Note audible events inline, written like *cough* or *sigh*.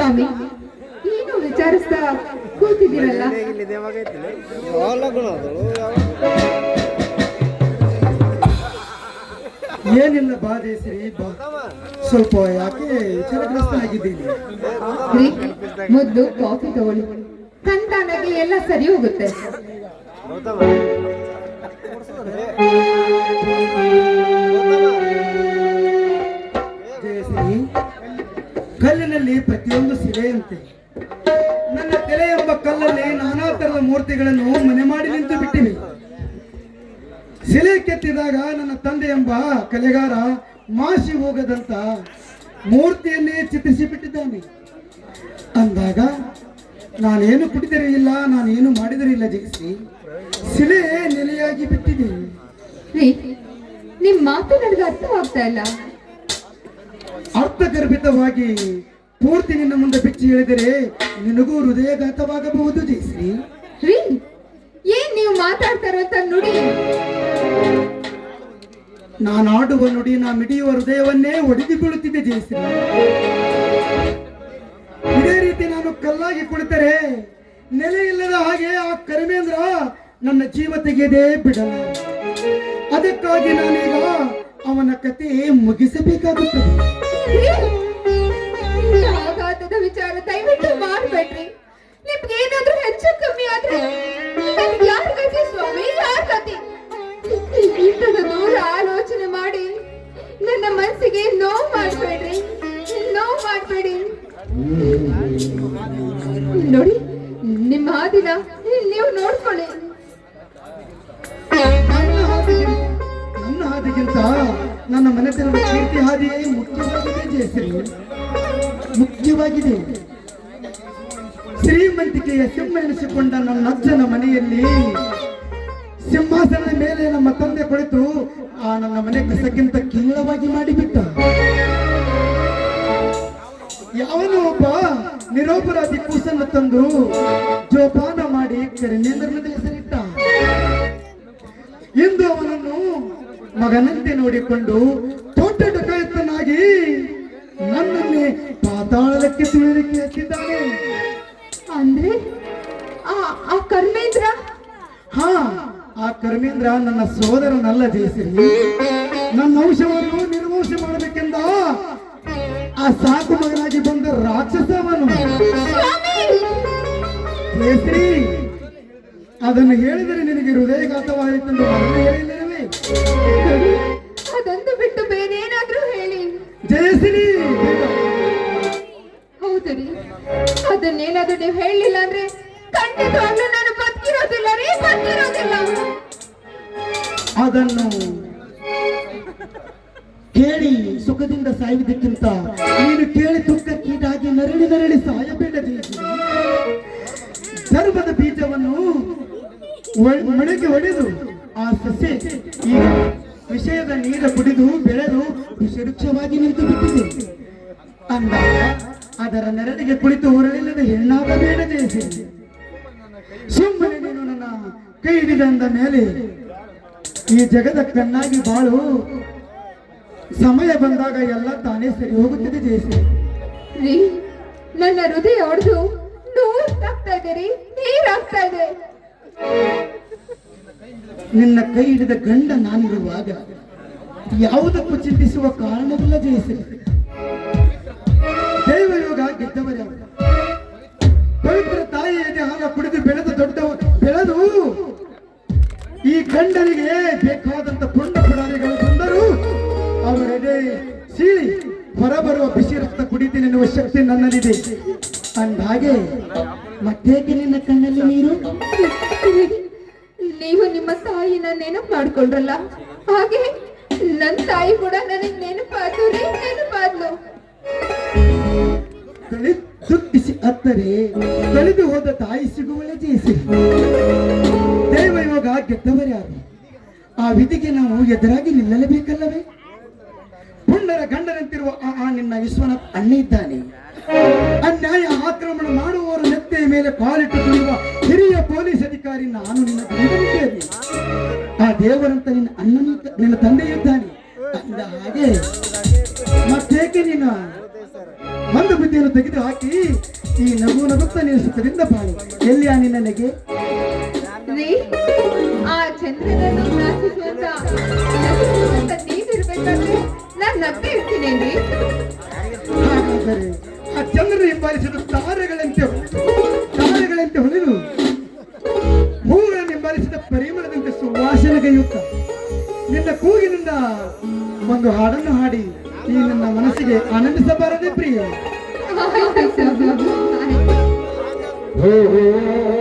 ಸ್ವಾಮಿ? ಏನು ವಿಚಾರಿಸ್ತಾ ಕೂತಿದ್ದೀರಲ್ಲ? ಏನಿಲ್ಲ ಬಾಧೆ ಸರಿ? ಬಾ. ಸ್ವಲ್ಪ ಯಾಕೆ ವಿಚಾರಗ್ರಸ್ತ ಆಗಿದ್ದೀನಿ ಮೊದಲು ಕಾಫಿ ತಗೊಳ್ಳಿ. ಕಂತಾನಾಗಿ ಎಲ್ಲ ಸರಿ ಹೋಗುತ್ತೆ. ಮೂರ್ತಿಗಳನ್ನು ಮನೆ ಮಾಡಿ ನಿಂತು ಬಿಟ್ಟಿವೆ ಶಿಲೆ ಕೆತ್ತಿದಾಗ ನನ್ನ ತಂದೆ ಎಂಬ ಕಲೆಗಾರ ಮಾಸಿ ಹೋಗದಂತ ಮೂರ್ತಿಯನ್ನೇ ಚಿತ್ರಿಸಿ ಬಿಟ್ಟಿದ್ದಾನೆ. ಅಂದಾಗ ನಾನೇನು ಕುಡಿದರೆ ಇಲ್ಲ ನಾನೇನು ಮಾಡಿದರೆ ಇಲ್ಲ ಜಗಿಸಿ ಶಿಲೆ ನೆಲೆಯಾಗಿ ಬಿಟ್ಟಿದೆ. ನಿಮ್ಮ ನಿಮ್ ಮಾತು ನನಗೆ ಅರ್ಥವಾಗ್ತಾ ಇಲ್ಲ. ಅರ್ಥಗರ್ಭಿತವಾಗಿ ಪೂರ್ತಿ ನಿನ್ನ ಮುಂದೆ ಬಿಚ್ಚಿ ಹೇಳಿದರೆ ನಿನಗೂ ಹೃದಯಘಾತವಾಗಬಹುದು ಜಯಶ್ರೀ ರೀ? ಏನ್ ನೀವು ಮಾತಾಡ್ತಾರಂತ ನುಡಿ? ನಾನಾಡುವ ನುಡಿ ನಾ ಮಿಡಿಯುವ ಹೃದಯವನ್ನೇ ಒಡೆದು ಬೀಳುತ್ತಿದ್ದೆ ಜಯಶ್ರೀ ಇದೇ ರೀತಿ ನಾನು ಕಲ್ಲಾಗಿ ಕುಳಿತರೆ ನೆಲೆ ಇಲ್ಲದ ಹಾಗೆ ಆ ಕರಿಮೇಂದ್ರ ನನ್ನ ಜೀವ ತೆಗೆಯದೇ ಬಿಡಲ್ಲ. ಅದಕ್ಕಾಗಿ ನಾನೀಗ ಅವನ ಕತೆ ಮುಗಿಸಬೇಕಾಗುತ್ತದೆ. ಮನಸ್ಸಿಗೆ ನೋವು ಮಾಡಬೇಡ್ರಿ. ನೋವು ಮಾಡಬೇಡಿ. ನೋಡಿ, ನಿಮ್ಮ ಹಾದಿನ ನೀವು ನೋಡ್ಕೊಳ್ಳಿ. ನನ್ನ ಹಾದಿಗಿಂತ ನನ್ನ ಮನಸ್ಸಿನ ಕೀರ್ತಿ ಹಾದಿಯೇ ಮುಖ್ಯವಾಗಿದೆ, ಜಯಶ್ರೀ. ಮುಖ್ಯವಾಗಿದೆ. ಶ್ರೀಮಂತಿಕೆಯ ಸಿಂಹ ಎನಿಸಿಕೊಂಡ ನನ್ನ ಅಜ್ಜನ ಮನೆಯಲ್ಲಿ ಸಿಂಹಾಸನದ ಮೇಲೆ ನಮ್ಮ ತಂದೆ ಕುಳಿತು ಆ ನನ್ನ ಮನೆ ಕಸಕ್ಕಿಂತ ಕೀಳವಾಗಿ ಮಾಡಿಬಿಟ್ಟ. ಯಾವನೋ ಒಬ್ಬ ನಿರೋಪರಾಧಿ ಕೂಸನ್ನು ತಂದು ಜೋಪಾನ ಮಾಡಿ ಕರಿನೇಂದ್ರನ ಹೆಸರಿಟ್ಟ ಇಂದು ಅವನನ್ನು ಮಗನಂತೆ ನೋಡಿಕೊಂಡು ದೊಡ್ಡ ಡಕಾಯತನಾಗಿ ನನ್ನನ್ನೇ ಪಾತಾಳಕ್ಕೆ ತುಳಿಲಿಕ್ಕೆ ಹಚ್ಚಿದ್ದಾನೆ ಅಂದ್ರೆ ಆ ಆ ಕರ್ಮೇಂದ್ರ? ಹಾ. ಆ ಕರ್ಮೇಂದ್ರ ನನ್ನ ಸೋದರನಲ್ಲ ಜಯಸಿರಿ ನನ್ನ ಅಂಶವನ್ನು ನಿರ್ವಂಶ ಮಾಡಬೇಕೆಂದ ಆ ಸಾಕು ಮಗನಾಗಿ ಬಂದ ರಾಕ್ಷಸವನು. ಜಯಶ್ರೀ ಅದನ್ನು ಹೇಳಿದರೆ ನಿನಗೆ ಹೃದಯಘಾತವಾಯಿತೆಂದು ಹೇಳಿಲ್ಲವೇ ಅದೊಂದು ಬಿಟ್ಟು ಬೇರೇನಾದ್ರೂ ಹೇಳಿ. ಜಯಸಿರಿ ಹೌದರಿ ಹೌದು ರೀ. ಅದನ್ನೇನಾದ್ರೂ ನೀವು ಹೇಳಲಿಲ್ಲ ಅಂದ್ರೆ ಖಂಡಿತವಾಗ್ಲೂ ನಾನು ಅದನ್ನು ಕೇಳಿ ಸುಖದಿಂದ ಸಾಯುವುದಕ್ಕಿಂತ ನೀನು ಕೇಳಿ ದುಃಖಕ್ಕೀಡಾಗಿ ನರಳಿ ನರಳಿ ಸಾಯಬೇಡ ಧರ್ಮದ ಬೀಜವನ್ನು ಮೊಳಕೆ ಹೊಡೆದು ಆ ಸಸ್ಯ ಈಗ ವಿಷಯದ ನೀರ ಕುಡಿದು ಬೆಳೆದು ವಿಷರುಕ್ಷವಾಗಿ ನಿಂತು ಬಿಟ್ಟಿದೆ. ಅಂದ ಅದರ ನೆರಳಿಗೆ ಕುಳಿತು ಹೊರಳಿಲ್ಲದ ಹೆಣ್ಣಾಗಬೇಡ ಜಯಿಸಿ ಸುಮ್ಮನೆ ನೀನು ನನ್ನ ಕೈ ಹಿಡಿದಂದ ಮೇಲೆ ಈ ಜಗದ ಕಣ್ಣಾಗಿ ಬಾಳು. ಸಮಯ ಬಂದಾಗ ಎಲ್ಲ ತಾನೇ ಸರಿ ಹೋಗುತ್ತದೆ ಜಯಸಿ ರೀ ನನ್ನ ಹೃದಯ ಹೊಡೆದು ನೋವಾಗ್ತಾ ಇದೆ ರೀ ನೀರಾಗ್ತಾ ಇದೆ. ನಿನ್ನ ಕೈ ಹಿಡಿದ ಗಂಡ ನಾನಿರುವಾಗ ಯಾವುದಕ್ಕೂ ಚಿಂತಿಸುವ ಕಾರಣವಿಲ್ಲ ಜಯಸಿ ದೇವಯೋಗ ಗೆದ್ದವರ ಪವಿತ್ರ ತಾಯಿಯ ಹಾಲ ಕುಡಿದು ಬೆಳೆದ ದೊಡ್ಡ ಬೆಳೆದು ಈ ಗಂಡನಿಗೆ ಬೇಕಾದಂತ ಪುಂಡ ಪುಡಾರಿಗಳು ಬಂದರು ಅವರೆಡೆ ಸೀಳಿ ಹೊರಬರುವ ಬಿಸಿ ರಕ್ತ ಕುಡಿತೀನೆನ್ನುವ ಶಕ್ತಿ ನನ್ನಲ್ಲಿದೆ. ಅಂದಾಗೆ ಮತ್ತೇಕೆ ನಿನ್ನ ಕಣ್ಣಲ್ಲಿ ನೀರು? ನೀವು ನಿಮ್ಮ ತಾಯಿನ ನೆನಪು ಮಾಡ್ಕೊಂಡ್ರಲ್ಲ? ಹಾಗೆ ನನ್ನ ತಾಯಿ ಕೂಡ ನನಗೆ ನೆನಪಾದ್ರು ನೆನಪಾದ್ಲು. ಕಳಿ ದುಃಖಿಸಿ ಅತ್ತರೆ. ಕಳೆದು ಹೋದ ತಾಯಿ ಸಿಗುವಳೆ ಜಯಿಸಿ ದೈವಯೋಗ ಗೆದ್ದವರ್ಯಾರು. ಆ ವಿಧಿಗೆ ನಾವು ಎದುರಾಗಿ ನಿಲ್ಲಲೇಬೇಕಲ್ಲವೇ? ಪುಂಡರ ಗಂಡನಂತಿರುವ ಆ ಆ ನಿನ್ನ ವಿಶ್ವನಾಥ್ ಅಣ್ಣ ಇದ್ದಾನೆ. ಅನ್ಯಾಯ ಆಕ್ರಮಣ ಮಾಡುವವರ ನೆತ್ತೆಯ ಮೇಲೆ ಕಾಲಿಟ್ಟು ತುಳಿಯುವ ಹಿರಿಯ ಪೊಲೀಸ್ ಅಧಿಕಾರಿ ನಾನು ನಿನ್ನ ತಂದೆಯಿದ್ದೇನೆ ಆ ದೇವರಂತ ನಿನ್ನ ಅಣ್ಣನ ನಿನ್ನ ತಂದೆಯಿದ್ದಾನೆ ಅಂದ ಹಾಗೆ ಮತ್ತೇಕೆ ನೀನು? ಮಂದ ಬುದ್ಧಿಯನ್ನು ತೆಗೆದು ಹಾಕಿ ಈ ನಗು ನಗುತ್ತಾ ನೀನು ಸುಖದಿಂದ ಬಾಳು. ಎಲ್ಲಿ ಆ ನಿನ್ನ ನೆಗೆ ಆ ಚಂದ್ರನನ್ನು ನೀವಿರ್ಬೇಕಾದ್ರೆ ನಾನ್ ನಗ್ತಾ ಹಾಗಾದರೆ ಆ ಚಂದ್ರನ ಹಿಂಬಾಲಿಸಿದ ತಾರೆಗಳಂತೆ ತಾರೆಗಳಂತೆ ಹೊಳೆದು ಹೂಗಳನ್ನು ಹಿಂಬಾಲಿಸಿದ ಪರಿಮಳದಂತೆ ಸುವಾಸನೆಗೈಯುತ್ತ. ನಿನ್ನ ಕೂಗಿನಿಂದ ಒಂದು ಹಾಡನ್ನು ಹಾಡಿ. ಈ ನನ್ನ ಮನಸ್ಸಿಗೆ ಆನಂದಿಸಬಾರದೆ ಪ್ರಿಯ. *laughs*